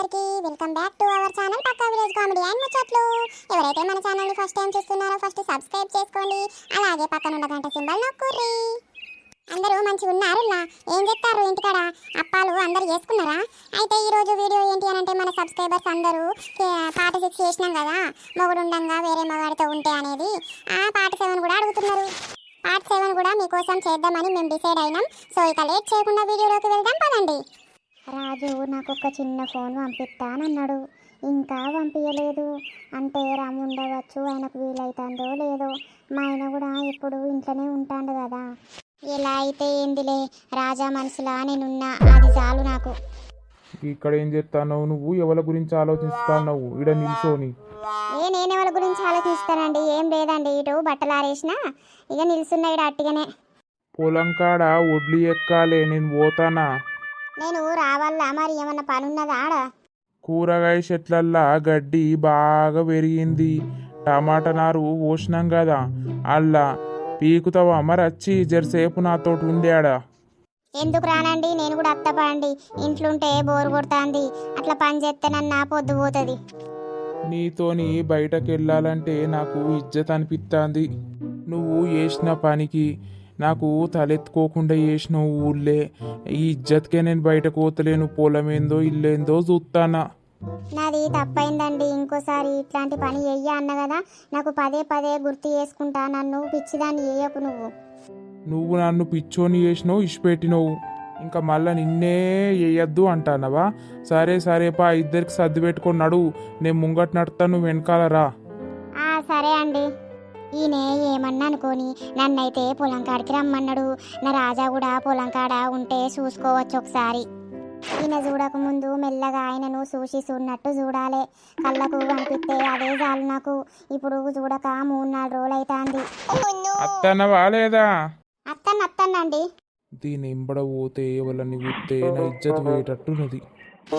అందరికీ welcome back to our channel Pakka village comedy and ముచ్చట్లు. ఎవరైతే మన ఛానల్ని ఫస్ట్ టైం చూస్తున్నారో ఫస్ట్ సబ్స్క్రైబ్ చేసుకోండి. అలాగే పక్కన ఉన్న గంట సింబల్ నొక్కుర్రి. అందరూ మంచిగా ఉన్నారులా ఏం చెప్తారు ఇంటికాడ? అప్పాలు అందరు చేసుకున్నారా? అయితే ఈ రోజు వీడియో ఏంటి అని అంటే మన సబ్స్క్రైబర్స్ అందరూ పాట సిక్స్ చేసినాం కదా? మొగుడు ఉండంగా వేరే మగాడితో ఉంటే అనేది. ఆ పాట సెవెన్ కూడా అడుగుతున్నారు. పార్ట్ సెవెన్ కూడా మీకోసం చేద్దామని మేము డిసైడ్ అయినాం. సో ఇక లేట్ చేయకుండా వీడియోలోకి వెళ్దాం పదండి. రాజు నాకు ఒక చిన్న ఫోన్ పంపిస్తానన్నాడు. ఇంకా పంపించలేదు అంటే రాము ఉండవచ్చు ఆయనకు వీలైతుందో లేదో. మా ఆయన కూడా ఇప్పుడు ఇంట్లోనే ఉంటాడు కదా. ఇలా అయితే ఏందిలే రాజా మనసులా నేనున్నా. అది చాలు నాకు. ఇక్కడ ఏం చేస్తావు నువ్వు? ఎవరి గురించి ఆలోచిస్తున్నావు? ఇడ నిల్చోని. ఏ నేను ఎవరి గురించి ఆలోచిస్తానండి? ఏం లేదండి. ఇటు బట్టలు ఆరేసిన. ఇక నిల్చున్నా ఇడ అట్టిగానే. పొలం కాడ ఒడ్లు ఎక్కాలే నేను పోతానా? నేను రావాలా? మరి ఏమన్నా పని ఉన్నదా ఆడ? కూరగాయ చెట్లల్లా గడ్డి బాగా పెరిగింది. టమాటా నారు పోసినాం కదా. అల్లా పీకుతావా? మరి వచ్చి జరసేపు నాతోటి ఉండాడా ఎందుకు రానండి? నేను కూడా అత్తపండి. ఇంట్లుంటే బోరు కొడుతుంది. అట్లా పని చేస్తేనన్నా పొద్దు పోతుంది. నీతోని బయటకు వెళ్ళాలంటే నాకు ఇజ్జత్ అనిపిస్తుంది నువ్వు చేసిన పనికి నాకు తలెత్తుకోకుండా చేసిన ఊళ్ళే. ఈ ఇజ్జత్కే నేను బయటకు పోతలేను పొలం ఏందో ఇల్లేందో చూస్తానా నాది తప్పైందండి. ఇంకోసారి ఇట్లాంటి పని చెయ్య అన్న కదా నాకు పదే పదే గుర్తు చేసుకుంటా నన్ను. పిచ్చిదాన్ని చేయకు నువ్వు. నువ్వు నన్ను పిచ్చోని చేసినావు ఇచ్చిపెట్టినావు ఇంకా మళ్ళా నిన్నే వేయద్దు అంటానవా? సరే సరే పా ఇద్దరికి సర్ది పెట్టుకొని నడువు నేను ముంగట నడుతాను నువ్వు వెనకాల రా. ఆ సరే అండి. ఈయన ఏమన్నా అనుకోని నన్నైతే పొలం కాడికి రమ్మన్నాడు. నా రాజా కూడా పొలం కాడ ఉంటే చూసుకోవచ్చు ఒకసారి. ఈయన చూడక ముందు మెల్లగా ఆయనను చూసి చూడనట్టు చూడాలి. కళ్ళకు కనిపిస్తే అదే చాలు నాకు. ఇప్పుడు చూడక మూడు నాలుగు రోజులు అవుతుంది అత్తనవా లేదా? అత్తన్న అత్తన్నండి. దీని ఎంబడ పోతే ఎవలని గుర్తే నా ఇజ్జత్ పోయేటట్టున్నది.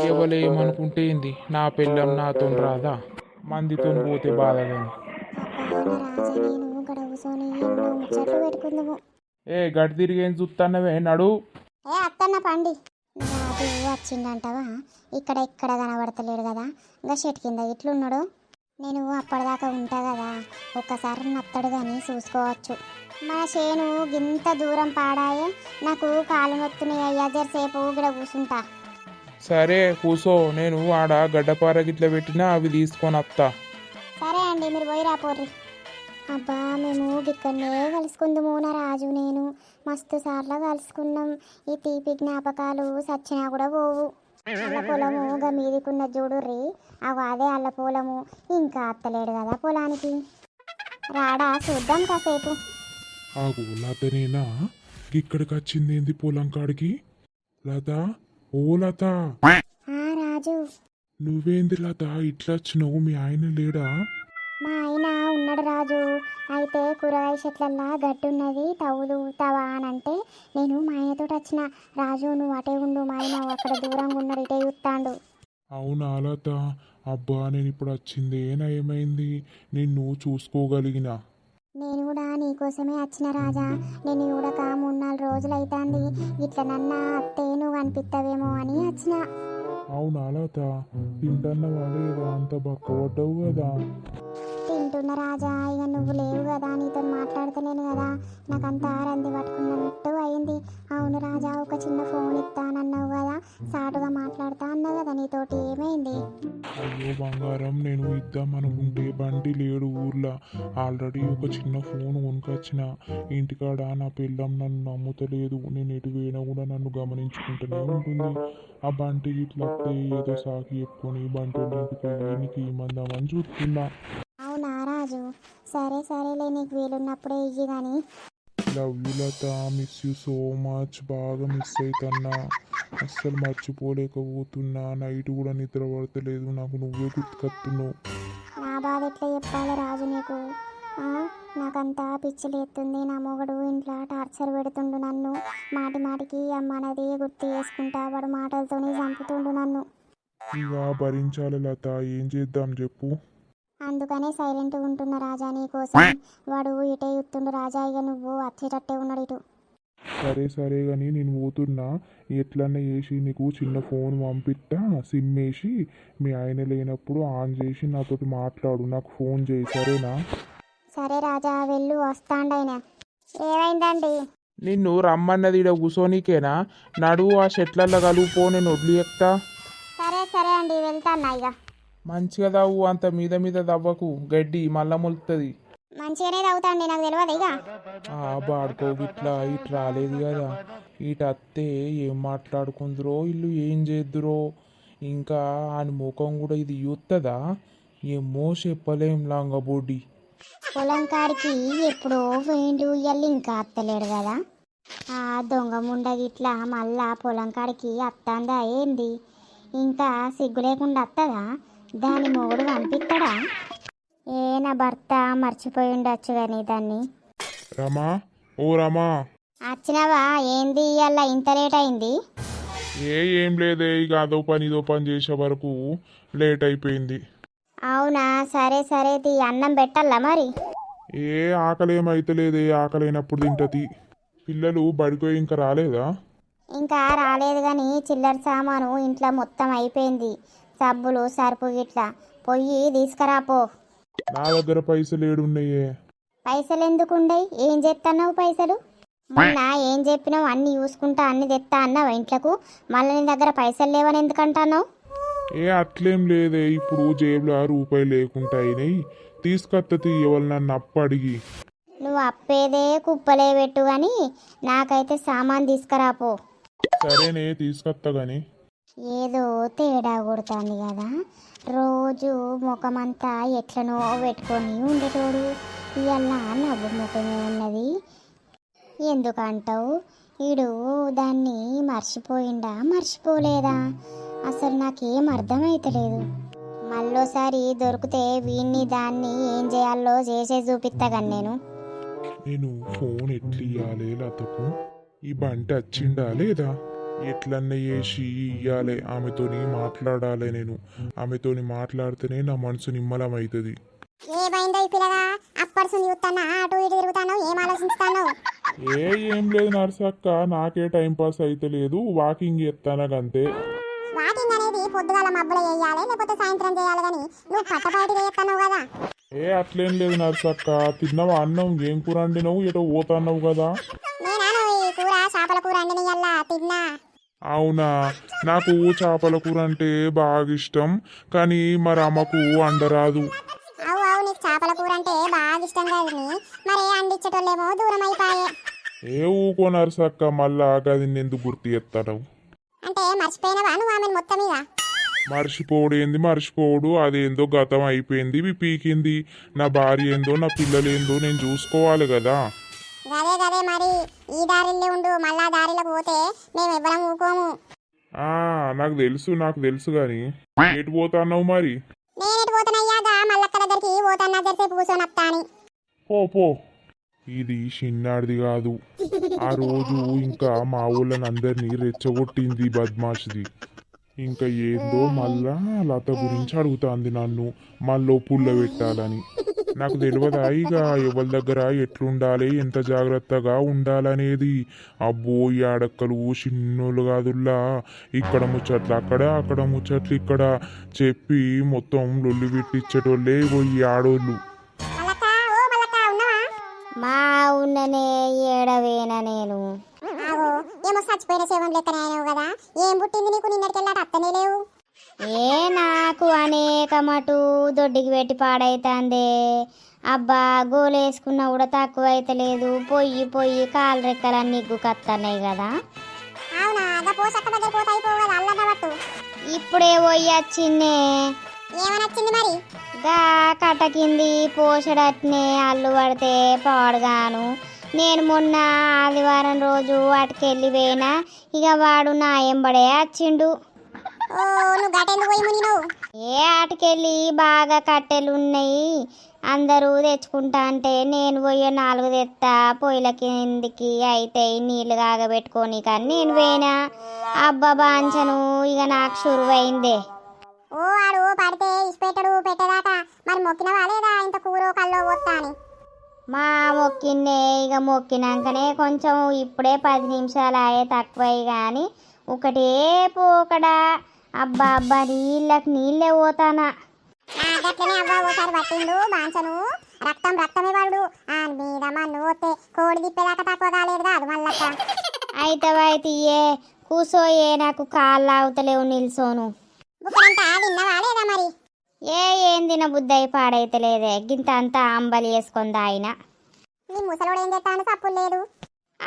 ఎవలేమనుకుంటే ఏంది? నా పెళ్ళం నాతో రాదా? మందితో పోతే బాధగాని అబ్బా, నా రాజా నేను గడ కూర్చొని ఎన్నో ముచ్చట్లు పెట్టుకుందాము. ఏ గడి తిరిగి ఏం చూస్తానవే నడు. ఏ అత్తన్న పండి. రాజు వచ్చిండంటవా? ఇక్కడ ఇక్కడ కనబడతలేడు కదా. ఇంకా షెట్ కింద ఇట్లున్నాడు. నేను అప్పటిదాకా ఉంటా కదా. ఒక్కసారి నత్తడు కానీ చూసుకోవచ్చు. మన చేను గింత దూరం పాడాయే నాకు కాలు నొత్తున్నాయి. అయ్యా జరసేపు ఇక్కడ కూర్చుంటా సరే కూసో. నేను ఆడ గడ్డపార గిట్ల పెట్టినా అవి తీసుకొని వస్తా అండి మీరు పోయి రాపోర్రి అబ్బా మేము ఇక్కడనే కలుసుకుందాము నా రాజు నేను. మస్తు సార్లు కలుసుకున్నాం. ఈ తీపి జ్ఞాపకాలు సచ్చినా కూడా పోవు. అల్ల పొలము గా మీదికున్న చూడుర్రి అవి అదే అల్ల పొలము. ఇంకా అత్తలేడు కదా పొలానికి. రాడా చూద్దాం కాసేపు. ఆగు లతనేనా ఇక్కడికి వచ్చింది ఏంది పొలం కాడికి? లత ఓ లత. ఆ రాజు. నువ్వేంది లత? ఇట్లా వచ్చినావు? మీ ఆయన లేడా? మా ఆయన ఉన్నాడు రాజు. అయితే కూరగాయ చెట్లల్లా తవ్వులు తవా అని అంటే నేను మా ఆయనతో వచ్చిన. రాజు నువ్వు అటే ఉండు మా ఆయన అక్కడ దూరంగా ఉన్నాడు ఇటే చూస్తాడు. అవునా లత? అబ్బా నేను ఇప్పుడు వచ్చిందే నయమైంది. నిన్ను చూసుకోగలిగిన. నేను కూడా నీకోసమే వచ్చిన రాజా. నేను కూడా మూడు నాలుగు రోజులు అవుతుంది ఇట్లా నన్న అత్తే నువ్వు అనిపిస్తావేమో అని వచ్చిన. అవునా లత? తింటన్నవా లేదా అంత బక్కబడ్డావు కదా. తింటున్న రాజా ఇక నువ్వు లేవు కదా నీతో మాట్లాడతలేను కదా. నాకంతా ఆరంది పట్టుకున్నట్టు అయింది. అవును రాజా ఒక చిన్న ఫోన్ ఇస్తానన్నావు కదా. సాటుగా మాట్లాడతా అన్నావు కదా నీతోటి ఏమైంది? అయ్యో బంగారం నేను ఇద్దాం అనుకుంటే బండి లేడు ఊర్లో. ఆల్రెడీ ఒక చిన్న ఫోన్ కొనుకొచ్చిన. ఇంటికాడ నా పిల్లం నన్ను నమ్ముతలేదు. నేను ఎటు పోయినా కూడా నన్ను గమనించుకుంటూనే ఉంటుంది. ఆ బంటి ఇట్లా ఏదో సాకి చెప్పుకొని బంటి ఇంటికి పోయి నీకు చూస్తున్నా. సరే సరేలే నీకు వీలున్నప్పుడే ఇయ్యి కానీ love you Latha miss you so much బాగా మిస్ అవుతున్నా అస్సలు మర్చిపోలేకపోతున్నా. నైట్ కూడా నిద్ర పడతలేదు. నాకు నువ్వే గుర్తుకొస్తున్నావు నా బాధ ఎట్లా చెప్పాలి రాజు నీకు? నాకంతా పిచ్చిలేస్తుంది నా మొగడు ఇంట్లో టార్చర్ పెడుతుండు నన్ను. మాటి మాటికి అమ్మనది గుర్తు చేసుకుంటా. వాడు మాటలతోనే చంపుతుండు నన్ను. ఇక భరించాలి లత. ఏం చేద్దాం చెప్పు. అందుకనే సైలెంట్ ఉంటున్న రాజా నీ కోసం. వాడు ఇటే యుత్తుండు రాజా ఇక నువ్వు వచ్చేటట్టే ఉన్నాడు ఇటు. సరే సరే కానీ నేను పోతున్నా. ఎట్లన్నా చేసి నీకు చిన్న ఫోన్ పంపిస్తా సిమ్ వేసి. మీ ఆయన లేనప్పుడు ఆన్ చేసి నాతోటి మాట్లాడు నాకు ఫోన్ చేయి సరేనా? సరే రాజా వెళ్ళు వస్తాండైనా ఏమైందండి? నిన్ను రమ్మన్నది ఈడ కూసోనీకేనా? నడువు ఆ చెట్లల్లో కలుపుపో నేను ఎక్కుతా సరే సరే అండి వెళ్తాను ఇక మంచిగా దావు అంత మీద మీద దవ్వకు గడ్డి మళ్ళా మొలుతుంది మంచిగానే తాగుతాండి నాకు తెలియదు ఇక? బాడుకో ఇట్లా ఇటు రాలేదు కదా. ఇటు అత్తే ఏం మాట్లాడుకుందరో ఇల్లు ఏం చేద్దురో. ఇంకా ఆయన ముఖం కూడా ఇది చూస్తుందా ఏమో చెప్పలేం లంగబొడ్డి పొలం కాడికి ఎప్పుడో పోయిండు ఇయ్యాలి ఇంకా అత్తలేడు కదా. ఆ దొంగ ముండ గిట్లా మళ్ళా పొలం కాడికి అత్తందా ఏంది? ఇంకా సిగ్గు లేకుండా అత్తదా? దాని మొగుడు పంపిస్తాడా ఏ నా భర్త మర్చిపోయి ఉండొచ్చు కానీ దాన్ని. రమా ఓ రమా. వచ్చినావా ఏంది ఇవాళ ఇంత లేట్ అయింది ఏ ఏం లేదే ఇక అదో పని ఇదో పని చేసే వరకు లేట్ అయిపోయింది అవునా? సరే సరే తీ అన్నం పెట్టాలా మరి? ఏ ఆకలి ఏమైతలేదే ఆకలి అయినప్పుడు తింటది పిల్లలు బడిపోయి ఇంకా రాలేదా? ఇంకా రాలేదు కానీ చిల్లర సామాను ఇంట్లో మొత్తం అయిపోయింది. సబ్బులు సరుపు గిట్లా. పొయ్యి తీసుకురాపో నా దగ్గర పైసలు ఏడున్నాయే? పైసలు ఎందుకు ఉండయి ఏం చేస్తున్నావు పైసలు? మొన్న ఏం చెప్పినావు? అన్ని చూసుకుంటా అన్ని తెత్తా అన్నావు ఇంట్లకు. మళ్ళీ నీ దగ్గర పైసలు లేవని ఎందుకంటున్నావు? ఏ అట్లేం లేదే. ఇప్పుడు జేబులో రూపాయి లేకుండా అయినాయి. తీసుకొత్తది ఎవరు నన్ను అప్పు అడిగి నువ్వు అప్పేదే కుప్పలే పెట్టు కానీ నాకైతే సామాన్ తీసుకురాపో సరేనే తీసుకొత్తా గాని. ఏదో తేడా కొడుతుంది కదా. రోజు ముఖమంతా ఎట్లనో పెట్టుకొని ఉండేటోడు. ఇవాళ నవ్వు ముఖమే ఉన్నది. ఎందుకంటావు? ఇడు దాన్ని మర్చిపోయిండా? మర్చిపోలేదా? అసలు నాకేం అర్థమైతలేదు. మళ్ళోసారి దొరికితే వీణ్ణి దాన్ని ఏం చేయాలో చేసే చూపిస్తా నేను. నేను ఫోన్ ఎట్లియ్యాలి లతకు? ఈ బంట వచ్చిండా లేదా? ఎట్లన్నా చేసి ఇయ్యాలి. ఆమెతోని మాట్లాడాలి నేను. ఆమెతోని మాట్లాడితేనే నా మనసు నిమ్మలం అవుతుంది చూస్తానా ఏం ఏ లేదు నర్సక్క నాకే టైం పాస్ అయితే లేదు వాకింగ్ చేస్తానగంతే వాకింగ్ అనేది పొద్దుగాల మబ్బులు చేయాలి లేకపోతే సాయంత్రం చేయాలి కానీ నువ్వు పట్టపాటి చేస్తున్నావు కదా? ఏ అట్లేం లేదు నర్సక్క. తిన్నావా అన్నం ఏం కూర వండినావు ఎటో పోతాన్నావు కదా? నేనా కూర? చేపల కూర అండినయల్లా తిన్నా? అవునా? నాకు చేపల కూర అంటే బాగా ఇష్టం కానీ మరి అమ్మకు వండరాదు అవు అవు నీకు చేపల కూర అంటే బాగా ఇష్టం కదని మరి అందించేటోళ్ళేమో దూరం అయిపోయే ఏ ఊకో నర్సక్క మళ్ళా గది ఎందుకు గుర్తు చేస్తాడు అంటే మర్చిపోయినవా నువ్వు ఆమెను మొత్తం మీద? మర్చిపోడు ఏంది మర్చిపోడు అదేందో గతం అయిపోయింది ఇవి పీకింది. నా భార్య ఏందో నా పిల్లలు ఏందో నేను చూసుకోవాలి కదా. గదే గదే మరి ఈ దారిలో ఉండు మళ్ళా దారిలోకి పోతే మేము ఎవ్వరం ఊకోము. ఆ నాకు తెలుసు నాకు తెలుసు గాని. ఎటు పోతాన్నావు మరి? నేనేటి పోతానయ్యాగా మల్లక్క దగ్గరికి పోతాన్నా జరిసేపు కూర్చొని పో పో. ఇది చిన్నాడిది కాదు. ఆ రోజు ఇంకా మా ఊళ్ళని అందరినీ రెచ్చగొట్టింది బద్మాష్ది. ఇంకా ఏందో మళ్ళా లత గురించి అడుగుతాంది నన్ను మళ్ళీ పుల్ల పెట్టాలని. నాకు తెలియదా ఇక ఎవరి దగ్గర ఎట్లుండాలి? ఎంత జాగ్రత్తగా ఉండాలనేది? అబ్బో ఈ ఆడక్కలు చిన్నోళ్ళు కాదుల్లా. ఇక్కడ ముచ్చట్లు అక్కడ అక్కడ ముచ్చట్లు ఇక్కడ చెప్పి మొత్తం లొల్లి పెట్టించేటోళ్ళే ఈ ఆడోళ్ళు. మా ఉన్ననే ఏడవేనా నేను. ఏమో చచ్చిపోయిన శవం లెక్కనే కదా. ఏం పుట్టింది నీకు? నిన్నటికెళ్ళాట అత్తనే లేవు. ఏ నాకు అనేక మటు దొడ్డికి పెట్టి పాడైతాందే. అబ్బా గోలేసుకున్నా కూడా తక్కువ అయితే లేదు. పొయ్యి పొయ్యి కాలు రెక్కలన్నీ కత్తన్నాయి కదా. ఇప్పుడే పోయి వచ్చిందే. మరి? గా కట్ట కింది పోషడట్నే అల్లు పడితే పాడుగాను. నేను మొన్న ఆదివారం రోజు వాటికెళ్ళి పోయినా ఇక వాడు నా ఎంబడే వచ్చిండు నువ్వు గటెందుకు పోయి మునిగినావు ఏ ఆటకెళ్ళి బాగా కట్టెలు ఉన్నాయి అందరూ తెచ్చుకుంటా అంటే నేను పోయి నాలుగు తెత్తా పొయ్యిల కిందికి అయితే నీళ్ళు కాగబెట్టుకొని కానీ నేను పోయినా. అబ్బా బాంచను ఇక నాకు షురువైందే ఓ ఆడు పడితే ఇసిపెట్టడు మరి మొక్కినవా లేదా? ఇంత కూర కల్లో పోతా అని. మా మొక్కిన్నే ఇక మొక్కినాకనే కొంచెం ఇప్పుడే పది నిమిషాలు అయ్యే తక్కువ కానీ ఒకటే పోకడా. అబ్బా అబ్బా నీళ్ళకి నీళ్ళే పోతానా? ఆ, గట్లనే అవ్వ ఓసారి పట్టిండు బాంచను. రక్తం రక్తమే వాడు ఆ మీద మన్ను పోతే కోడి తిప్పేదాకా తక్కువ కాలేదు కాదు మళ్ళక్క. అయితే ఏ కూసోయే నాకు కాళ్ళు ఆగుతలేవు నిల్సోను. బుక్కడంతా విన్నవా లేదా మరి? ఏ ఏం తిన బుద్ధి అయి పాడైతలేదే. గింత అంతా అంబలి వేసుకొని ఆయన. నీ ముసలోడు ఏం చేస్తాను తప్పులు లేదు.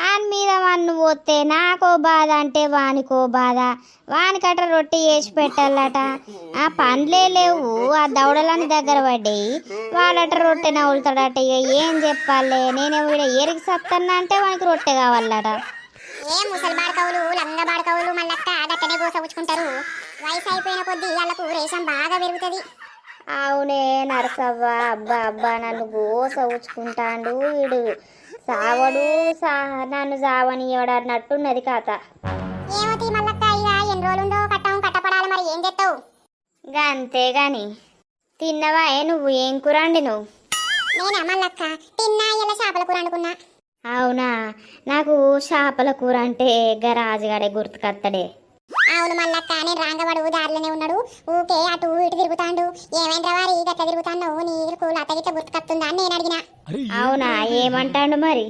ఆన్ మీద మన్ను పోతే నాకో బాధ అంటే వానికో బాధ. వానికట రొట్టె చేసి పెట్టాలట. ఆ పండ్లే లేవు ఆ దవడలని దగ్గర పడ్డాయి. వాళ్ళట రొట్టె నవ్వులుతాడట. ఇక ఏం చెప్పాలే? నేనేమో ఇక్కడ ఏరికి సత్తన్నా అంటే వానికి రొట్టె కావాలట. ఏ ముసలి బాడకవులు లంగ బాడకవులు మళ్ళక్క గట్టనే గోసపుచ్చుకుంటారు వయసు అయిపోయిన కొద్దీ వాళ్ళకు రేషం బాగా పెరుగుతుంది. అవునే నరసవ్వ అబ్బా అబ్బా నన్ను గోస ఉచ్చుకుంటాండు వీడు. సావడు నన్ను సావనియడు అన్నట్టున్నది కథ. ఏమవుతుంది మళ్ళక్క ఇక ఎన్ని రోజులుండో కట్టం కట్టపడాలి మరి ఏం చేస్తావు అంతే గాని. తిన్నవా ఏ నువ్వు ఏం నువ్వు నేనా మళ్ళక్క తిన్నా ఇలా చేపల కూర అనుకున్నా అవునా? నాకు చేపల కూర అంటే గరాజుగాడే గుర్తుకత్తడే. అవును మళ్ళక్క నేను రాంగవాడు దారిలోనే ఉన్నాడు. ఊకే అటు ఇటు తిరుగుతాండు. ఏమైంది వారి? గట్ల తిరుగుతాను నీకు లత గిట్ల గుర్తుకత్తుందా అని నేను అడిగిన. అవునా? ఏమంటాడు మరి?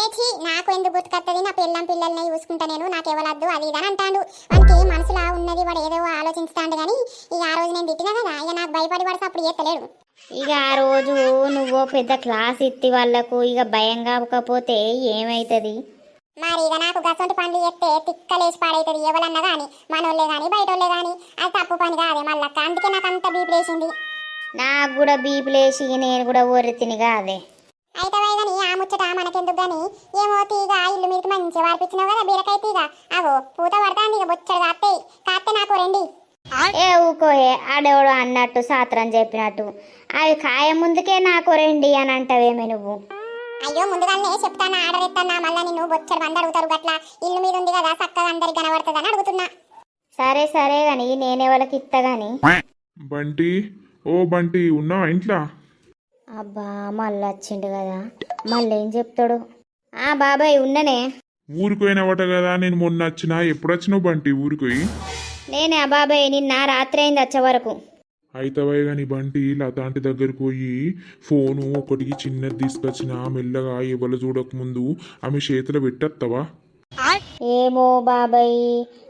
ఏచి నాకు ఎందుకు గుర్తుకత్తది? నా పిల్లం పిల్లల్ని చూసుకుంటా నేను. నాకు ఎవరద్దు అది ఇది అని అంటాడు. వానికి మనసులా ఉన్నది వాడు ఏదో ఆలోచిస్తాడు కానీ ఇక ఆ రోజు నేను తిట్టినా కదా ఇక నాకు భయపడి పడితే అప్పుడు చేస్తలేడు. ఇక ఆ రోజు నువ్వు పెద్ద క్లాస్ ఇత్తి వాళ్ళకు ఇక భయం కాకపోతే ఏమైతుంది? మరి ఇక నాకు గసంటి పనులు చేస్తే తిక్కలేసి పాడైతుంది ఎవరన్నా కానీ మనోళ్ళే కానీ బయటోళ్ళే కానీ అది తప్పు పని కాదే మళ్ళక్క అందుకే నాకు అంత బీపీ లేచింది. నాకు కూడా బీపులేసి నేను కూడా ఒర్రితిని కాదే. అయితే వైదని ఆ ముచ్చట మనకెందుకు గాని? ఏమో తీగ ఇల్లు మీకు మంచిగా వార్పించినావు కదా బీరకాయ తీగ. అవో పూత పడతాంది ఇక బొచ్చడు కాస్తే కాస్తే నాకు రండి. ఏ ఊకోయే ఆడెవడో అన్నట్టు సాత్రం చెప్పినట్టు. అవి కాయ ముందుకే నాకు రెండి అని అంటావేమే నువ్వు. అయ్యో ముందుగానే చెప్తానా ఆర్డర్ ఇస్తానా మళ్ళీ నిన్ను బొచ్చడు మంది అడుగుతారు గట్ల. ఇల్లు మీద ఉంది కదా చక్కగా అందరికి కనబడుతుందని అడుగుతున్నా. సరే సరే గాని నేనెవరికి ఇత్త గాని. బంటి ఓ బంటి ఉన్నావా ఇంట్లో? అబ్బా మళ్ళీ వచ్చిండు కదా. మళ్ళీ ఏం చెప్తాడు? ఆ బాబాయ్ ఉండనే ఊరికి పోయినవట కదా నేను మొన్న వచ్చినా. ఎప్పుడు వచ్చినావు బంటి ఊరికి పోయి నేనే ఆ బాబాయ్ నిన్న రాత్రి అయింది వచ్చే వరకు. అయితవై గాని బంటి లతాంటి దగ్గరికి పోయి ఫోను ఒకటికి చిన్నది తీసుకొచ్చిన మెల్లగా ఎవరు చూడక ముందు ఆమె చేతిలో పెట్టేస్తావా ఏమో బాబాయ్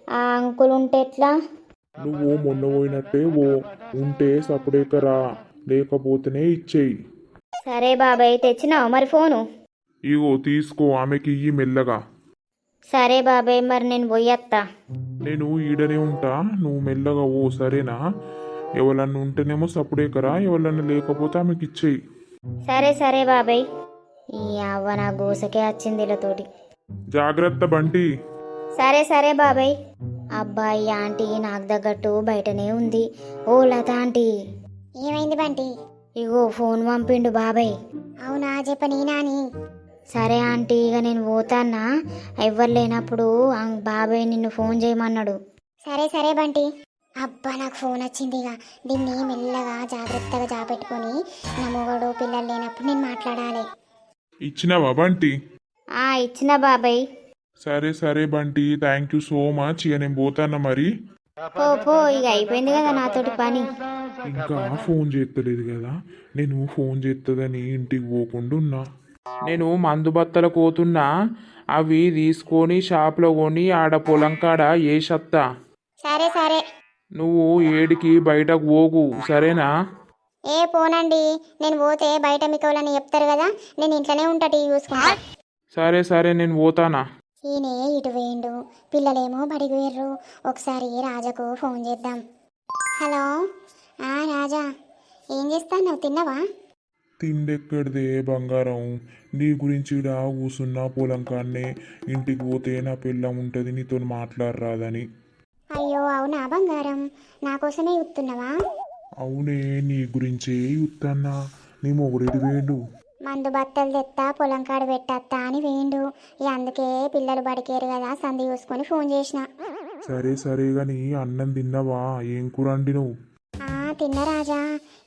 ఆ అంకుల్ ఉంటే ఎట్లా? నువ్వు మొన్న పోయినట్టే ఓ ఉంటే సపడేక రా లేకపోతేనే ఇచ్చేయి. సరే బాబాయ్ తెచ్చినావు మరి ఫోను? ఇగో తీసుకో ఆమెకి ఇయ్యి మెల్లగా. సరే బాబాయ్ మరి నేను పోయత్తా నేను ఈడనే ఉంటా నువ్వు మెల్లగా ఓ సరేనా? ఎవరన్నా ఉంటేనేమో సపడేకరా ఎవరన్నా లేకపోతే ఆమెకి ఇచ్చేయి. సరే సరే బాబాయ్. ఈ అవ్వ నా గోసకే వచ్చింది వీళ్ళతోటి జాగ్రత్త బంటి. సరే సరే బాబాయ్. అబ్బాయి ఆంటీ నాకు తగ్గట్టు బయటనే ఉంది. ఓ లత ఆంటీ. ఏమైంది బంటి? ఇగో ఫోన్ పంపిండు బాబాయ్. అవునా? చెప్పని నాని. సరే ఆంటీ ఇక నేను పోతాన్నా ఎవ్వరు లేనప్పుడు ఆ బాబాయ్ నిన్ను ఫోన్ చేయమన్నాడు. సరే సరే బంటి. అబ్బా నాకు ఫోన్ వచ్చింది ఇక. దీన్ని మెల్లగా జాగ్రత్తగా జాపెట్టుకొని నా మొగడు పిల్లలు లేనప్పుడు నేను మాట్లాడాలి. ఇచ్చినావా బంటి? ఆ ఇచ్చిన బాబాయ్. సరే సరే Bunty thank you so much ఇక నేను పోతానా మరి? పో పో ఇక అయిపోయింది కదా నాతోటి పని. ఇంకా ఫోన్ చేస్తలేదు కదా. నేను ఫోన్ చేస్తుందని ఇంటికి పోకుండా ఉన్నా. నేను మందు బత్తలు పోతున్నా. అవి తీసుకొని షాప్లో కొని ఆడ పొలం కాడ వేసత్తా సరే సరే. నువ్వు ఏడికి బయటకు పోకు సరేనా? ఏ పోనండి. నేను పోతే బయట మీకు ఎవరైనా చెప్తారు కదా నేను ఇంట్లోనే ఉంటా టీవీ చూసుకుంటా. సరే సరే నేను పోతానా? ఈయనే ఇటు వేయండు. పిల్లలేమో బడికి వేర్రు ఒకసారి రాజాకు ఫోన్ చేద్దాం. హలో? ఆ రాజా ఏం చేస్తాను తిన్నావా? తిండెక్కడిదే బంగారం? నీ గురించి కూసున్నా పొలం కాన్నే ఇంటికి పోతే నా పిల్లం ఉంటుంది నీతో మాట్లాడరాదని. అవునా బంగారం? నా కోసమే చూస్తున్నావా అవునే నీ గురించే ఉత్తన్నా నీ మొగుడేది వేడు. మందు బట్టలు తెత్తా పొలం కాడ పెట్టత్తా అని ఇక అందుకే పిల్లలు బడికేరు కదా సంధి చూసుకొని ఫోన్ చేసిన. సరే సరే గాని అన్నం తిన్నావా? ఏం కూర నువ్వు ఆ తిన్న రాజా.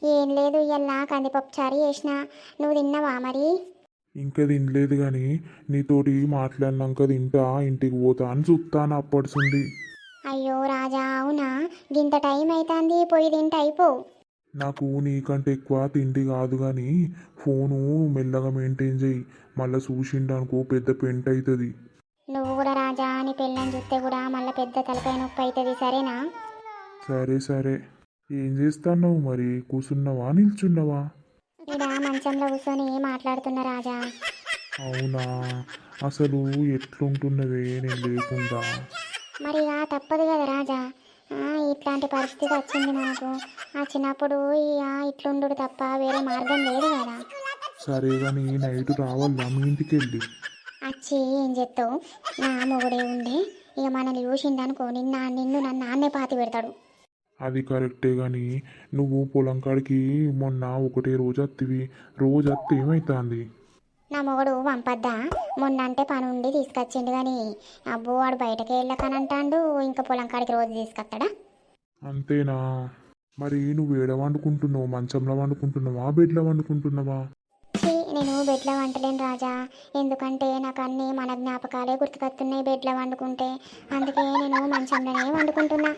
ఏం లేదు ఇయ్యల్లా కందిపప్పు చారు చేసిన. నువ్వు తిన్నావా మరి? ఇంకా తినలేదు కానీ నీతోటి మాట్లాడినాక తింటా ఇంటికి పోతా అని చూస్తాను అప్పడుసుంది అయ్యో రాజా అవునా? గింత టైం అవుతుంది పోయి తింటే అయిపో. నాకు నీకంటే ఎక్కువ తిండి కాదు కానీ ఫోను మెల్లగా మెయింటైన్ చేయి. మళ్ళీ చూసిండనుకో పెద్ద పెంట్ అవుతుంది నువ్వు కూడా రాజా నీ పిల్లని చూస్తే కూడా మళ్ళీ పెద్ద తలకాయ నొప్పి అవుతుంది సరేనా? సరే సరే. ఏం చేస్తున్నావు మరి? కూర్చున్నావా నిల్చున్నావా? ఈడ మంచంలో కూర్చొని మాట్లాడుతున్న రాజా. అవునా? అసలు ఎట్లుంటున్నవే నేను లేకుండా? మరి ఇక తప్పదు కదా రాజా. ఇట్లాంటి పరిస్థితి వచ్చింది మనకు ఆ చిన్నప్పుడు ఇక ఇట్లుండు తప్ప వేరే మార్గం లేదు కదా. సరే కానీ నైట్ రావాలా మీ ఇంటికి వెళ్ళి వచ్చి ఏం చెప్తావు? నా మొగుడే ఉండే. ఇక మనల్ని చూసిండనుకో నిన్న నిన్ను నన్ను నాన్నే పాతి పెడతాడు. అది కరెక్టే కానీ నువ్వు పొలం కాడికి మొన్న ఒకటే రోజు అత్తివి. రోజు అత్తి ఏమైతుంది? నా మొగుడు పంపద్దా? మొన్న అంటే పని ఉండి తీసుకొచ్చిండు కానీ అబ్బో వాడు బయటకి వెళ్ళకనంటాడు ఇంకా పొలం కాడికి రోజు తీసుకొస్తాడా? అంతేనా? మరి నువ్వు ఏడ వండుకుంటున్నావు? మంచంలో వండుకుంటున్నావా? బెడ్లో వండుకుంటున్నావా? నేను బెడ్లో వంటలేను రాజా. ఎందుకంటే నాకు అన్ని మన జ్ఞాపకాలే గుర్తుకొస్తున్నాయి బెడ్లో వండుకుంటే. అందుకే నేను మంచంలోనే వండుకుంటున్నా.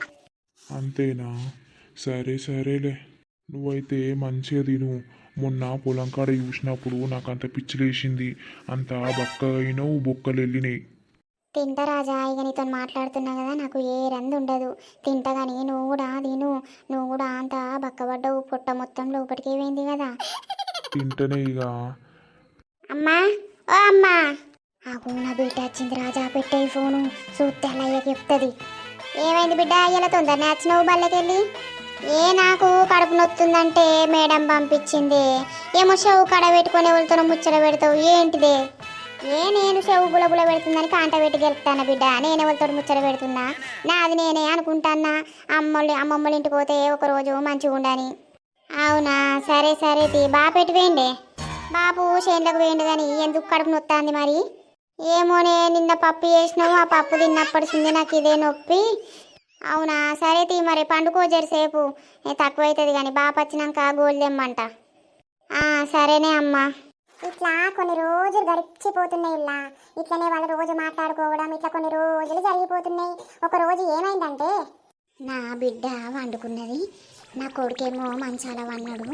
అంతేనా? సరే సరేలే. నువ్వైతే మంచిగా తిను. మొన్న పొలం కాడ చూసినప్పుడు నాకు అంత పిచ్చిలేసింది. అంత బక్కగా అయినావు బొక్కలు వెళ్ళినాయి తింటా రాజా ఇక నీతో మాట్లాడుతున్నా కదా నాకు ఏ రంది ఉండదు తింటా కానీ నువ్వు కూడా తిను. నువ్వు కూడా అంత బక్కబడ్డవు పొట్ట మొత్తం లోపలికి పోయింది కదా. తింటనే ఇక అమ్మా ఓ అమ్మా. ఆగు నా బిడ్డ వచ్చింది రాజా పెట్టే ఫోను. చూస్తే అలా చెప్తుంది. ఏమైంది బిడ్డ ఇలా తొందరనే వచ్చినావు బల్లకెళ్ళి? ఏ నాకు కడుపు నొత్తుందంటే మేడం పంపించింది. ఏమో చెవు కడ పెట్టుకొని ఎవరితో ముచ్చట పెడతావు ఏంటిదే? ఏ నేను చెవు బులబుల పెడుతుందని కాంట పెట్టి గెలుపుతాను బిడ్డ? నేను ఎవరితో ముచ్చట పెడుతున్నా? నాది నేనే అనుకుంటానా అమ్మోళ్ళు అమ్మమ్మలు ఇంటికి పోతే ఒకరోజు మంచిగా ఉండని. అవునా? సరే సరే తీ. బాగా పెట్టి వేయండి. బాబు చేనులకు వేయండి కానీ ఎందుకు కడుపు నొత్తాంది మరి? ఏమోనే నిన్న పప్పు చేసినావు ఆ పప్పు తిన్నప్పటిసింది నాకు ఇదే నొప్పి. అవునా? సరే తీ మరి పండుకో జరసేపు. తక్కువ అవుతుంది కానీ బాప వచ్చినాక ఆ, సరేనే అమ్మా. ఇట్లా కొన్ని రోజులు గడిచిపోతున్నాయి ఇలా. ఇట్లనే వాళ్ళు రోజు మాట్లాడుకోవడం ఇట్లా కొన్ని రోజులు జరిగిపోతున్నాయి. ఒక రోజు ఏమైందంటే? నా బిడ్డ వండుకున్నది నా కొడుకేమో మంచాల వన్నాడు.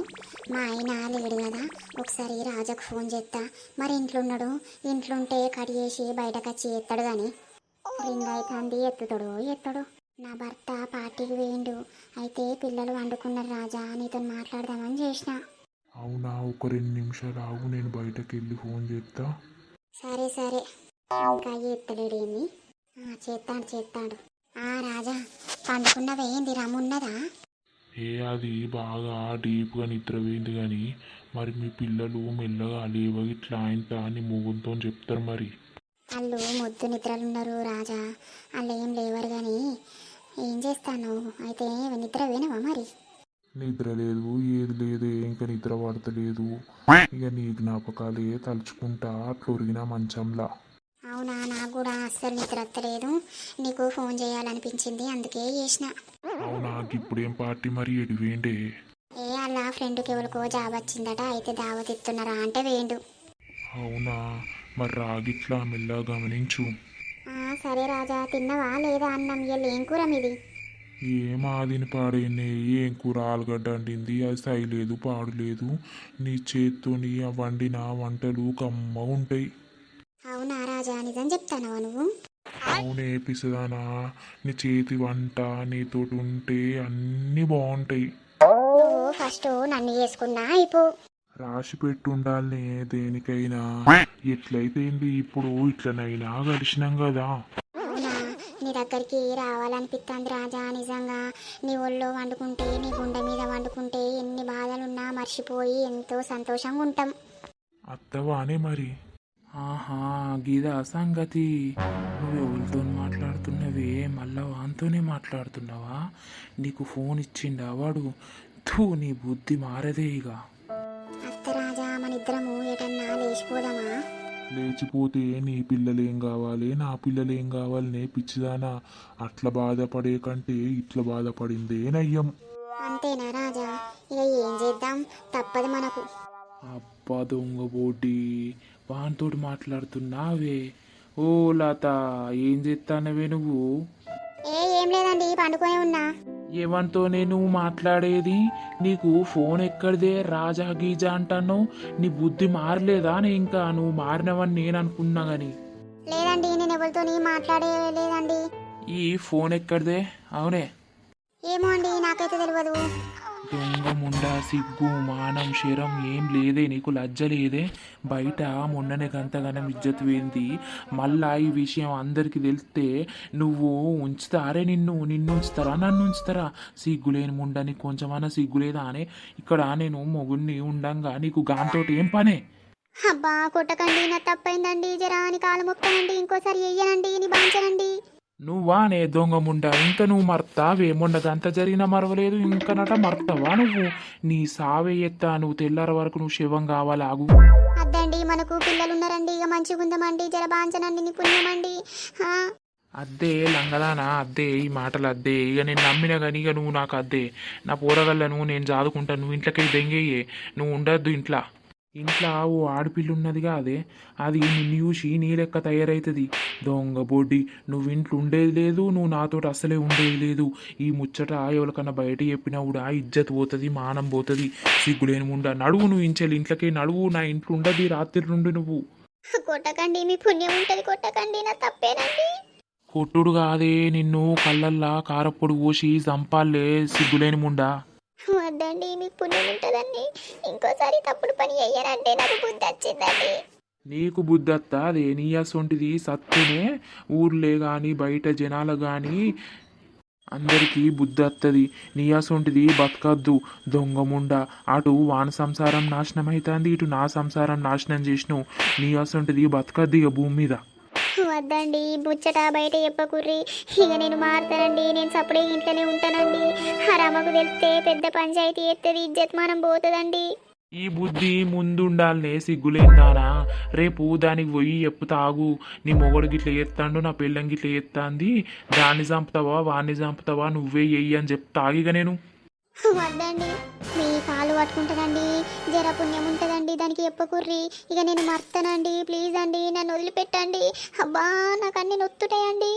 మా ఆయన లేడు కదా ఒకసారి రాజాకు ఫోన్ చేస్తా మరి ఇంట్లో ఉన్నాడు ఇంట్లో ఉంటే కట్ చేసి బయటకు వచ్చి ఎత్తాడు కానీ రింగ్ అవుతుంది ఎత్తుతాడు ఎత్తాడు. నా భర్త పార్టీకి వేయండు. అయితే పిల్లలు వండుకున్నారు రాజా నీతో మాట్లాడదామని చేసిన. అవునా? ఒక రెండు నిమిషాలు ఆగు నేను బయటకు వెళ్ళి ఫోన్ చేస్తా సరే సరే. ఇంకా ఎత్తలేడు ఏంది ఆ, చేస్తాడు చేస్తాడు ఆ రాజా పండుకున్నవి ఏంది రమ్మున్నదా ఏ అది బాగా డీప్గా నిద్రపోయింది కానీ మరి మీ పిల్లలు మెల్లగా లేవ? ఇట్లా ఇంత అని మూగులతో చెప్తారు మరి. వాళ్ళు ముద్దు నిద్రలు ఉన్నారు రాజా. వాళ్ళు ఏం లేవరు కానీ ఏం చేస్తాను? అయితే నిద్ర వేనవా మరి? నిద్ర లేదు ఏది లేదు ఇంకా నిద్ర పడతలేదు. ఇక నీ జ్ఞాపకాలే తలుచుకుంటా అట్లా ఒరిగిన మంచంలా. అవునా? నాకు కూడా అస్సలు నిద్ర వస్తలేదు. నీకు ఫోన్ చేయాలనిపించింది అందుకే చేసిన. అవునా? ఇప్పుడేం పార్టీ మరి ఎడివేండే ఏ అలా ఫ్రెండ్కి ఎవరికో జాబ్ వచ్చిందట అయితే దావత్ ఇస్తున్నారా అంటే వేయండు అవునా? మరి రాగిట్లా మెల్లగా గమనించు ఆ, సరే రాజా తిన్నవా లేదా అన్నం? ఏం కూర మీది? ఏం ఆదిని పాడైంది? ఏం కూర ఆలుగడ్డ వండింది? అది సై లేదు పాడు లేదు. నీ చేత్తోని ఆ వండిన వంటలు కమ్మ ఉంటాయి. అవునా రాజా నిజం చెప్తానవా నువ్వు? అవునే పిసదానా నీ చేతి వంట నీతోటి ఉంటే అన్నీ బాగుంటాయి. నువ్వు ఫస్ట్ నన్ను చేసుకున్నా అయిపో. రాసి పెట్టుండాలనే దేనికైనా. ఎట్లయితే ఏంది ఇప్పుడు ఇట్లనైనా కలిసినాం కదా నీ దగ్గరికి రావాలనిపిస్తుంది రాజా నిజంగా. నీ ఒళ్ళో వండుకుంటే నీ గుండె మీద వండుకుంటే ఎన్ని బాధలున్నా మర్చిపోయి ఎంతో సంతోషంగా ఉంటాం. అత్తవానే మరి. ఆహా గీదా సంగతి. నువ్వు ఎవరితో మాట్లాడుతున్నవే మళ్ళా వానితోనే మాట్లాడుతున్నావా? నీకు ఫోన్ ఇచ్చిండా వాడు? థూ నీ బుద్ధి మారదే ఇక లేచిపోతే నీ పిల్లలేం కావాలి? నా పిల్లలేం కావాలనే పిచ్చిదానా? అట్లా బాధపడే కంటే ఇట్లా బాధపడిందే నయ్యం. అంతేనా రాజా? ఇక ఏం చేద్దాం? తప్పదు మనకు. అబ్బా దొంగ పోటీ. వానితోటి మాట్లాడుతున్నావే? ఓ లత ఏం చేస్తానవే నువ్వు? ఏ ఏం లేదండి పండుకొని ఉన్నా. ఎవరితోనే నువ్వు మాట్లాడేది? నీకు ఫోన్ ఎక్కడిదే? రాజా గీజా అంటాను నీ బుద్ధి మారలేదా? నే ఇంకా నువ్వు మారినవని నేను అనుకున్నా గాని. లేదండి నేను ఎవరితోని మాట్లాడే లేదండి. ఈ ఫోన్ ఎక్కడిదే? అవునే. ఏమో అండి నాకైతే తెలియదు దొంగ ముండా సిగ్గు మానం శరం ఏం లేదే నీకు లజ్జ లేదే? బయట మొన్ననే గంతగానం ఇజ్జత్ వేంది. మళ్ళా ఈ విషయం అందరికి తెలిస్తే నువ్వు ఉంచుతారే నిన్ను నిన్ను ఉంచుతారా నన్ను ఉంచుతారా? సిగ్గులేని ముండా నీకు కొంచెమన్నా సిగ్గులేదా అనే? ఇక్కడ నేను మొగుడిని ఉండంగా నీకు గాంతోటి ఏం పనే? అబ్బా కొట్టకండి నా తప్పైందండి. జరా అని కాలు మొక్కనండి ఇంకోసారి వెయ్యనండి నీ బాంచనండి. నువ్వా నే దొంగ ముండా? ఇంకా నువ్వు గంత జరిగినా మరవలేదు. ఇంకా నట మర్తావా నువ్వు? నీ సావే ఎత్తా. నువ్వు తెల్లార వరకు నువ్వు శివం కావాలి? ఆగు. అద్దండి మనకు పిల్లలు ఉన్నారండి ఇక మంచిగా ఉందామండి జర బాంచనండి నీ పుణ్యమండి అద్దే లంగదానా అద్దే ఈ మాటలు అద్దే. ఇక నేను నమ్మిన కానీ ఇక నువ్వు నాకు అద్దే. నా పోరగల్లను నేను చాదుకుంటాను నువ్వు ఇంట్లోకి దెంగేయే. నువ్వు ఉండొద్దు ఇంట్లో. ఇంట్లో ఓ ఆడపిల్ల ఉన్నదిగా అదే. అది నిన్ను చూసి నీ లెక్క తయారవుతుంది దొంగ బొడ్డి నువ్వు ఇంట్లో ఉండేది లేదు నువ్వు నాతోటి అసలే ఉండేది లేదు. ఈ ముచ్చట ఎవరికన్నా బయట చెప్పినా కూడా ఇజ్జత్ పోతుంది మానం పోతుంది. సిగ్గులేని ముండా. నడువు నువ్వు ఇంచెలు ఇంట్లోకి నడువు నా ఇంట్లో ఉండదు రాత్రి నుండి నువ్వు. కొట్టకండి మీ పుణ్యం ఉంటది కొట్టకండి నా తప్పేనండి. కొట్టుడు కాదే నిన్ను కళ్ళల్లా కారప్పొడి పోసి చంపాలే సిగ్గులేని ముండా. వద్దండి మీకు పుణ్యం ఉంటుందండి. ఇంకోసారి తప్పుడు పని అయ్యారంటే నాకు బుద్ధి వచ్చిందండి. నీకు బుద్ధత్త అదే నీ అసొంటిది సత్తునే. ఊర్లే గాని బయట జనాలు గాని అందరికీ బుద్ధత్తది నీ అసొంటిది బతకద్దు. దొంగముండ అటు వాన సంసారం నాశనం అవుతుంది ఇటు నా సంసారం నాశనం చేసినావు. నీ అసొంటిది బతకద్దు ఇక భూమి మీద. వద్దండి ముచ్చట బయట చెప్పకుర్రి. ఇక నేను మారుతానండి నేను సపడే ఇంట్లోనే ఉంటానండి. హరామకు తెలిస్తే పెద్ద పంచాయతీ ఎత్తది ఇజ్జత్ మనం పోతుందండి. ఈ బుద్ధి ముందుండాలనే సిగ్గులేందానా రేపు దానికి పోయి ఎప్పు తాగు. నీ మొగడు గిట్ల ఎత్తాడు నా పెళ్ళం గిట్ల ఎత్తాంది దాన్ని చంపుతావా వాణ్ణి చంపుతావా నువ్వే ఎయ్యి అని చెప్తాగిగా నేను. వద్దండి. మీ కాలు పట్టుకుంటానండి జర పుణ్యం ఉంటుందండి దానికి చెప్పకుర్రి ఇక నేను మర్తానండి ప్లీజ్ అండి నన్ను వదిలిపెట్టండి. అబ్బా నాకు అన్ని నొత్తుటాయండి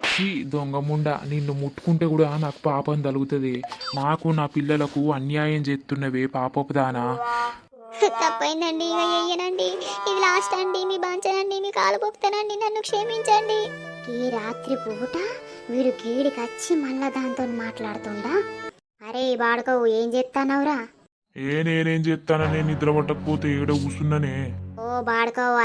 ఛీ దొంగ ముండ నిన్ను ముట్టుకుంటే కూడా నాకు పాపం తలుగుతుంది నాకు నా పిల్లలకు అన్యాయం చేస్తున్నవే పాపపు దానా తప్పైందండి ఇక చెయ్యనండి ఇది లాస్ట్ అండి మీ బాంచనండి మీ కాలు పొక్కుతానండి నన్ను క్షమించండి. ఈ రాత్రి పూట వీడు గీడికి వచ్చి మళ్ళా దాంతో మాట్లాడుతుండా? అరే బాడుకోవు ఏం చేస్తానవురా ఏ నేనేం చేస్తానని నిద్ర పట్టకపోతే ఏడ కూర్చున్నానే ఓ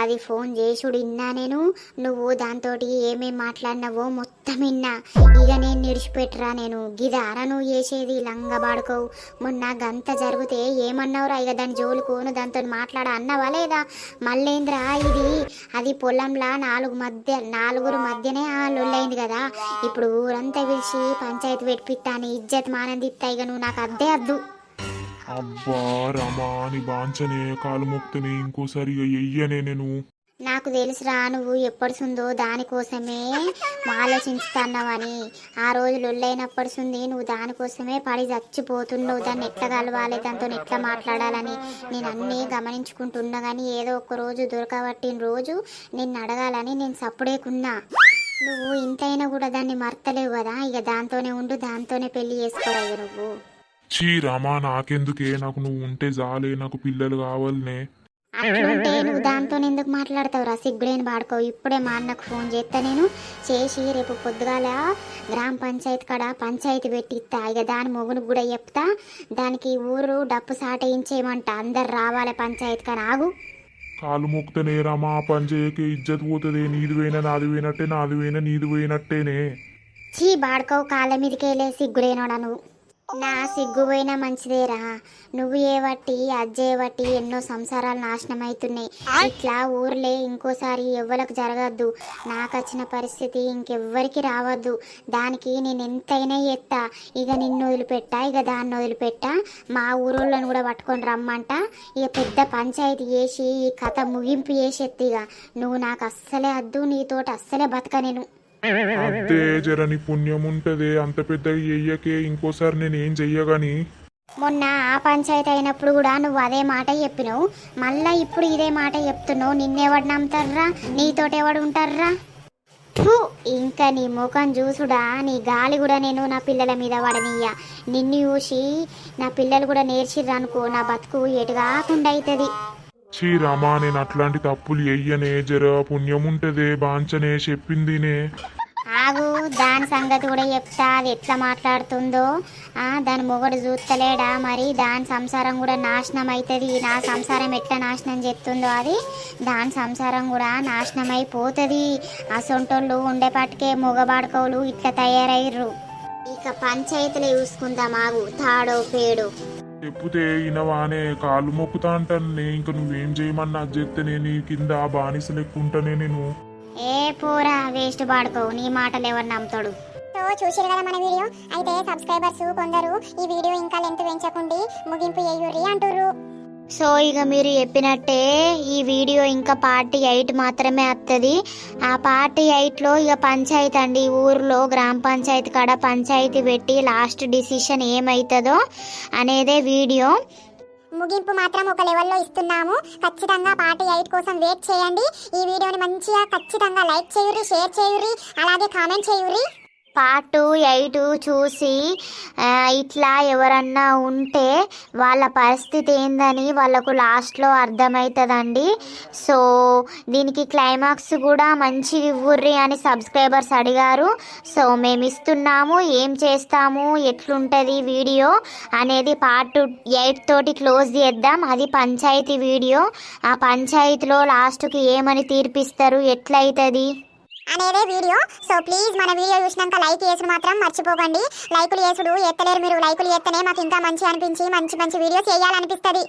అది ఫోన్ చేసుడు ఇన్నా నేను. నువ్వు దాంతో ఏమేం మాట్లాడినావో మొత్తం విన్నా ఇక నేను నిడిచిపెట్టరా నేను. గిదారా నువ్వు చేసేది లంగ బాడుకోవు. మొన్న గంత జరిగితే ఏమన్నావురా? ఇక దాని జోలుకోను దాంతో మాట్లాడ అన్నావా లేదా? మళ్ళేంద్రా ఇది? అది పొలంలా నాలుగు మధ్య నాలుగురు మధ్యనే ఆ లొల్లైంది కదా. ఇప్పుడు ఊరంతా పిలిచి పంచాయతీ పెట్టిపిస్తాను ఇజ్జత్ మానందిత్తాయి ఇక నువ్వు నాకు అద్దే అద్దు. అబ్బా రమా బాంచనే కాలు మొక్తనే ఇంకోసారి ఎయ్యనే నేను. నాకు తెలుసురా నువ్వు ఎప్పటిసుందో దానికోసమే ఆలోచిస్తున్నావని ఆ రోజు లొల్లైనప్పటిసుంది నువ్వు దానికోసమే పడి చచ్చిపోతున్నావు. దాన్ని ఎట్లా కలవాలి? దాంతో ఎట్లా మాట్లాడాలని? నేను అన్నీ గమనించుకుంటున్నా కానీ ఏదో ఒక రోజు దొరకబట్టిన రోజు నిన్ను అడగాలని నేను సప్పుడేకున్నా నువ్వు ఇంతైనా కూడా దాన్ని మర్తలేవు కదా? ఇక దాంతోనే ఉండు దాంతోనే పెళ్ళి చేసుకోరా నువ్వు. చీ రమా నాకెందుకే? నాకు నువ్వు ఉంటే జాలే నాకు పిల్లలు కావాలనే. అట్లుంటే నువ్వు దాంతో ఎందుకు మాట్లాడతావురా? సిగ్గులేని పాడుకోవు ఇప్పుడే మా అన్నకు ఫోన్ చేస్తా నేను. చేసి రేపు పొద్దుగాల గ్రామ పంచాయతీ కాడ పంచాయతీ పెట్టిస్తా ఇక దాని మొగునికి కూడా చెప్తా. దానికి ఊరు డప్పు సాటయించేయమంట. అందరు రావాలి పంచాయతీ కానీ ఆగు. కాలు మొక్తనే రమా పని చేయకే ఇజ్జత్ పోతుంది. నీది పోయినా నాది పోయినట్టే నాది పోయినా నీది పోయినట్టేనే. చీ బాడుకోవు కాళ్ళ మీదకెళ్ళే సిగ్గులేనోడా నువ్వు. నా సిగ్గుపోయినా మంచిదేరా. నువ్వు ఏవట్టి అజ్జేవట్టి ఎన్నో సంసారాలు నాశనం అవుతున్నాయి ఇట్లా ఊర్లే ఇంకోసారి ఎవ్వలకు జరగద్దు. నాకొచ్చిన పరిస్థితి ఇంకెవ్వరికి రావద్దు. దానికి నేను ఎంతైనా ఎత్తా. ఇక నిన్ను వదిలిపెట్టా ఇక దాన్ని వదిలిపెట్టా. మా ఊరోళ్ళని కూడా పట్టుకొని రమ్మంట. ఇక పెద్ద పంచాయతీ చేసి ఈ కథ ముగింపు చేసేత్తిగా. ఇక నువ్వు నాకు అస్సలే అద్దు నీతోటి అస్సలే బతక నేను. అంతే జర నీ పుణ్యం ఉంటదే. అంత పెద్దగా చెయ్యకే ఇంకోసారి నేను ఏం చెయ్యగాని. మొన్న ఆ పంచాయతీ అయినప్పుడు కూడా నువ్వు అదే మాట చెప్పినావు. మళ్ళా ఇప్పుడు ఇదే మాట చెప్తున్నావు. నిన్నెవడు నమ్ముతారా నీతోటెవడు ఉంటారా ఇంకా నీ ముఖం చూసుడా? నీ గాలి కూడా నేను నా పిల్లల మీద పడనీయ నిన్ను చూసి నా పిల్లలు కూడా నేర్చిర్రనుకో నా బతుకు ఎటు కాకుండా అవుతుంది చీ రామా నేను అట్లాంటి తప్పులు ఎయ్యనే. జర పుణ్యముంటదే బాంచనే చెప్పిందినే. ఆగు దాని సంగతి కూడా చెప్తా. అది ఎట్లా మాట్లాడుతుందో. ఆ దాని మొగడు చూస్తలేడా మరి? దాని సంసారం కూడా నాశనం అవుతుంది నా సంసారం ఎట్లా నాశనం చేస్తుందో అది. దాని సంసారం కూడా నాశనం అయిపోతుంది అసొంటోళ్ళు ఉండేపాటికే మొగబాడుకోలు ఇట్లా తయారయ్యారు ఇక పంచాయతీలో చూసుకుందాం ఆగు. తాడో పేడో. చెప్పుతే ఇనవానే కాళ్ళు మొక్కుతా అంటానే ఇంక నువ్వేం చేయమన్నా అది చెప్తేనే నీ కింద బానిస లెక్కుంటానే నేను. ఏ పోరా వేస్ట్ పాడుకోవు నీ మాటలు ఎవరు నమ్ముతాడు? సో చూసిరు కదా మన వీడియో? అయితే సబ్స్క్రైబర్స్ కొందరు ఈ వీడియో ఇంకా లెంత్ పెంచకుండి ముగింపు చేయుర్రి అంటుర్రు. సో ఇక మీరు చెప్పినట్టే ఈ వీడియో ఇంకా పార్టీ ఎయిట్ మాత్రమే వస్తుంది ఆ పార్టీ ఎయిట్లో ఇక పంచాయతీ అండి ఊర్లో గ్రామ పంచాయతీ కాడ పంచాయతీ పెట్టి లాస్ట్ డిసిషన్ ఏమవుతుందో అనేదే వీడియో. ముగింపు మాత్రం ఒక లెవెల్లో ఇస్తున్నాము. ఖచ్చితంగా పార్టీ ఎయిట్ కోసం వెయిట్ చేయండి. ఈ వీడియోని మంచిగా ఖచ్చితంగా లైక్ చేయుర్రి షేర్ చేయుర్రి అలాగే కామెంట్ చేయుర్రి. పార్ట్ ఎయిట్ చూసి ఇట్లా ఎవరన్నా ఉంటే వాళ్ళ పరిస్థితి ఏందని వాళ్ళకు లాస్ట్లో అర్థమవుతుందండి సో దీనికి క్లైమాక్స్ కూడా మంచి ఇవ్వర్రి అని సబ్స్క్రైబర్స్ అడిగారు. సో మేము ఇస్తున్నాము ఏం చేస్తాము ఎట్లుంటుంది వీడియో అనేది పార్ట్ ఎయిట్ తోటి క్లోజ్ చేద్దాం. అది పంచాయతీ వీడియో. ఆ పంచాయతీలో లాస్ట్కి ఏమని తీర్పిస్తారు ఎట్లయితుంది? అనేదే వీడియో. సో ప్లీజ్ మన వీడియో చూసినాక లైక్ చేసుడు మాత్రం మర్చిపోకండి. లైకులు చేసుడు ఎత్తలేరు మీరు. లైకులు ఎత్తనే మాకు ఇంకా మంచి అనిపించి మంచి మంచి వీడియోస్ చేయాలనిపిస్తుంది.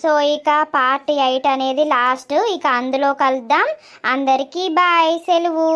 సో ఇక పార్ట్ ఎయిట్ అనేది లాస్ట్ ఇక అందులో కలుద్దాం. అందరికీ బాయ్ సెలవు.